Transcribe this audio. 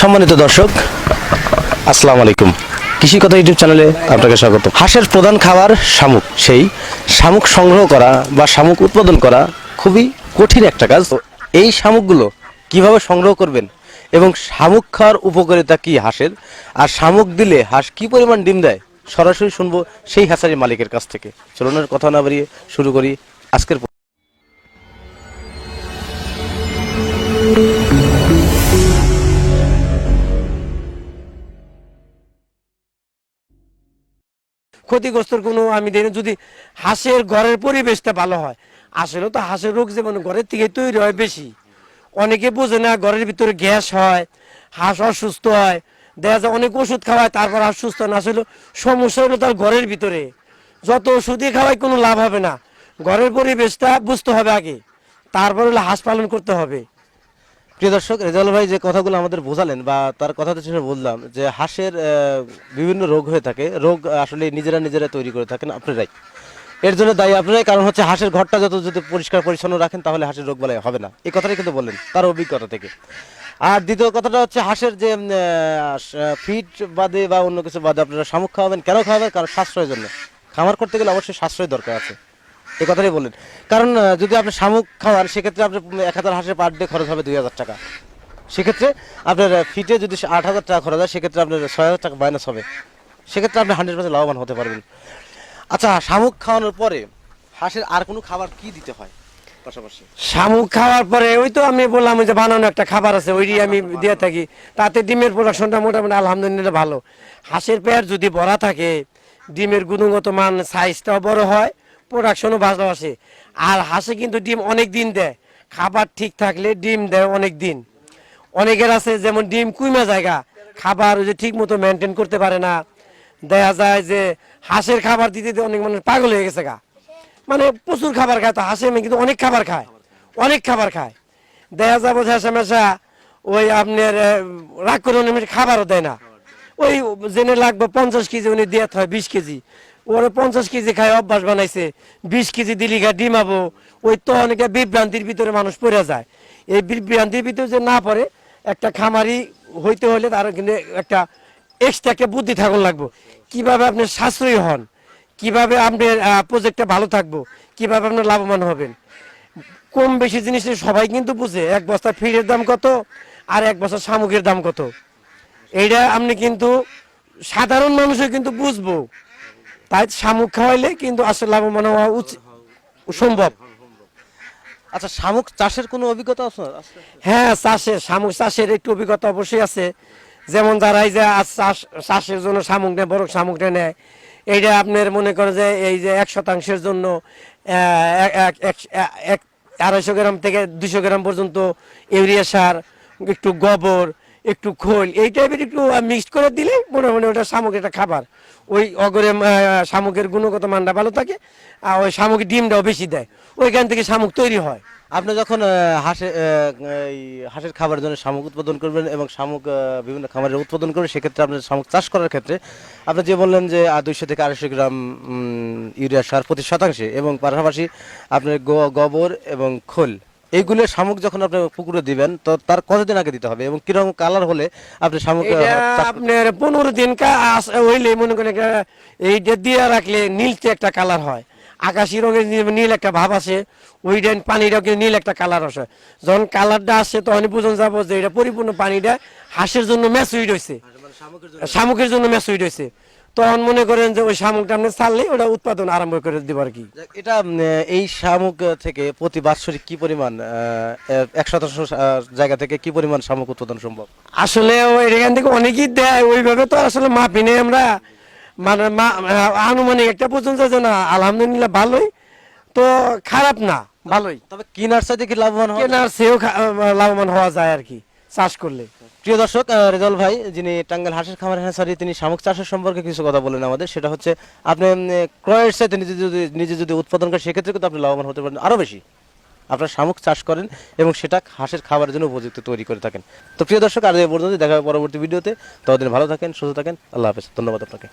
সম্মানিত দর্শক, আসসালামু আলাইকুম। কৃষি কথা ইউটিউব চ্যানেলে আপনাকে স্বাগত। হাঁসের প্রধান খাবার শামুক, সেই শামুক সংগ্রহ করা বা শামুক উৎপাদন করা খুবই কঠিন একটা কাজ। এই শামুকগুলো কীভাবে সংগ্রহ করবেন এবং শামুক খাওয়ার উপকারিতা কি হাঁসের? আর শামুক দিলে হাঁস কি পরিমাণ ডিম দেয়? সরাসরি শুনব সেই হাঁসারি মালিকের কাছ থেকে। চলুন কথা না বাড়িয়ে শুরু করি আজকের ক্ষতিগ্রস্তর কোনো আমি দেখি যদি হাঁসের ঘরের পরিবেশটা ভালো হয়, আসলে তো হাঁসের রোগ যেমন ঘরের থেকে তৈরি হয় বেশি। অনেকে বোঝে না ঘরের ভিতরে গ্যাস হয়, হাঁস অসুস্থ হয়, দেখা যায় অনেক ওষুধ খাওয়ায়, তারপর হাঁস সুস্থ না। আসলে সমস্যা হলো তার ঘরের ভিতরে। যত ওষুধই খাওয়াই কোনো লাভ হবে না। ঘরের পরিবেশটা বুঝতে হবে আগে। তারপর হলে হাঁস পালন করতে হবে। প্রিয় দর্শক রেজাল ভাই যে কথাগুলো আমাদের বোঝালেন বা তার কথা তো সেটা বললাম যে হাঁসের বিভিন্ন রোগ হয়ে থাকে। রোগ আসলে নিজেরা নিজেরা তৈরি করে থাকেন আপনারাই। এর জন্য দায়ী আপনারাই, কারণ হচ্ছে হাঁসের ঘরটা যত যদি পরিষ্কার পরিচ্ছন্ন রাখেন তাহলে হাঁসের রোগ বলাই হবে না। এই কথাটাই কিন্তু বললেন, তার অভিজ্ঞতা থেকে। আর দ্বিতীয় কথাটা হচ্ছে হাঁসের যে ফিট বাদে বা অন্য কিছু বাদে আপনারা শামুক খাওয়াবেন। কেন খাওয়াবেন? কারণ সাশ্রয়ের জন্য। খামার করতে গেলে অবশ্যই সাশ্রয় দরকার আছে। এই কথাটাই বললেন। কারণ যদি আপনি শামুক খাওয়ান সেক্ষেত্রে আপনার এক হাজার হাঁসের পার ডে খরচ হবে দুই হাজার টাকা। সেক্ষেত্রে আপনার ফিটে যদি আট হাজার টাকা খরচ হয় সেক্ষেত্রে আপনার ছয় হাজার টাকা মাইনাস হবে। সেক্ষেত্রে আপনি হান্ড্রেড পার্সেন্ট লাভবান হতে পারবেন। আচ্ছা শামুক খাওয়ানোর পরে হাঁসের আর কোনো খাবার কি দিতে হয়? পাশাপাশি। শামুক খাওয়ার পরে ওই তো আমি বললাম যে বানানো একটা খাবার আছে ওইটি আমি দিয়ে থাকি। তাতে ডিমের প্রোডাকশনটা মোটামুটি আলহামদুলিল্লাহ ভালো। হাঁসের পেট যদি ভরা থাকে ডিমের গুণগত মান সাইজটাও বড় হয় প্রোডাকশনও ভালো আসে আর হাঁসে কিন্তু ডিম অনেক দিন দেয়। খাবার ঠিক থাকলে ডিম দেয় অনেক দিন। অনেকের আছে যেমন ডিম কুইমা জায়গা, খাবার ওই যে ঠিক মতো মেনটেন করতে পারে না। দেখা যায় যে হাঁসের খাবার দিতে অনেক মানুষ পাগল হয়ে গেছে গা। মানে প্রচুর খাবার খায় তো, হাঁসে কিন্তু অনেক খাবার খায়। অনেক খাবার খায়। দেখা যাব হাঁসা মেশা ওই আপনার রাগ করে খাবারও দেয় না। ওই জেনে লাগবে পঞ্চাশ কেজি উনি দিয়ে হয় বিশ কেজি। ওরা পঞ্চাশ কেজি খায়, অভ্যাস বানাইছে। বিশ কেজি দিলি গা ডিমাবো ওই তো অনেকে বিভ্রান্তির ভিতরে মানুষ পড়ে যায়। এই বিভ্রান্তির ভিতরে যে না পড়ে, একটা খামারি হইতে হলে তার কিন্তু একটা এক্সট্রা একটা বুদ্ধি থাকুন লাগবো। কীভাবে আপনি সাশ্রয়ী হন? কীভাবে আপনার প্রজেক্টটা ভালো থাকব? কীভাবে আপনি লাভবান হবেন? কম বেশি জিনিসের সবাই কিন্তু বুঝে। এক বস্তা ফিরের দাম কত আর এক বস্তা শামুকের দাম কত? এইটা আপনি কিন্তু সাধারণ মানুষও কিন্তু বুঝব। তাই শামুক খাওয়াইলে কিন্তু আসলে লাভবান হওয়া উচিত সম্ভব আচ্ছা শামুক চাষের কোনো অভিজ্ঞতা আছে? হ্যাঁ চাষের শামুক চাষের একটু অভিজ্ঞতা অবশ্যই আছে যেমন যারা এই যে আজ চাষ চাষের জন্য শামুক নেয় বড় শামুকটা নেয় এইটা আপনার মনে করেন যে এই যে এক শতাংশের জন্য এক আড়াইশো গ্রাম থেকে দুশো গ্রাম পর্যন্ত ইউরিয়া সার একটু গোবর একটু খোল। এই টাইপের একটু মিক্সড করে দিলে মোটামুটি ওটা শামুক একটা খাবার। ওই অগরে শামুকের গুণগত মানটা ভালো থাকে, আর ওই শামুকের ডিমটাও বেশি দেয়। ওইখান থেকে শামুক তৈরি হয়। আপনি যখন হাঁসে হাঁসের খাবারের জন্য শামুক উৎপাদন করবেন এবং শামুক বিভিন্ন খামারের উৎপাদন করবেন সেক্ষেত্রে আপনার শামুক চাষ করার ক্ষেত্রে, আপনি যে বললেন যে দুইশো থেকে আড়াইশো গ্রাম ইউরিয়া সার প্রতি শতাংশে এবং পাশাপাশি আপনার গোবর এবং খোল। এইগুলো শামুক যখন আপনি পুকুরে দিবেন তো তার কতদিন আগে দিতে হবে এবং কীরকম কালার হলে আপনি শামুক আপনার পনেরো দিন হইলে মনে করেন এইটা দিয়ে রাখলে নীলচে একটা কালার হয়। আকাশি রঙের নীল- একটা ভাব আছে ওইটা পানিটা কিন্তু নীল একটা কালার আসে। যখন কালারটা আসে তখন বুঝন যাব যে এটা পরিপূর্ণ পানিটা হাঁসের জন্য ম্যাচুইড হয়েছে শামুকের জন্য। ম্যাচুইড হয়েছে তখন মনে করেন যে ওই শামুকটা আপনি ছাড়লে ওটা উৎপাদন আরম্ভ করে দিব আর কি। এটা এই শামুক থেকে প্রতি বাৎসরিক কি পরিমাণ এক শতাংশ জায়গা থেকে কি পরিমাণ শামুক উৎপাদন সম্ভব? আসলে ওই এখান থেকে অনেকেই দেয় ওইভাবে তো আসলে মাপি নেই আমরা। মানে আনুমানিক একটা পর্যন্ত যে না আলহামদুলিল্লাহ ভালোই। তো খারাপ না ভালোই। তবে কিনার সাথে কি লাভবান হবে কেনার সেও লাভবান হওয়া যায় আর কি। চাষ করলে। প্রিয় দর্শক রেজাল ভাই, যিনি টাঙ্গাল হাঁসের খামার হ্যাঁসারি তিনি শামুক চাষের সম্পর্কে কিছু কথা বলেন আমাদের। সেটা হচ্ছে, আপনি ক্রয়ের সাথে নিজে যদি নিজে যদি উৎপাদন করেন, সেক্ষেত্রে কিন্তু আপনি লাভবান হতে পারেন। আরও বেশি, আপনার শামুক চাষ করেন এবং সেটা হাঁসের খাবারের জন্য উপযুক্ত তৈরি করে থাকেন। তো প্রিয় দর্শক আর পর্যন্ত দেখা পরবর্তী ভিডিওতে। ততদিন ভালো থাকেন, সুস্থ থাকেন। আল্লাহ হাফেজ। ধন্যবাদ আপনাকে।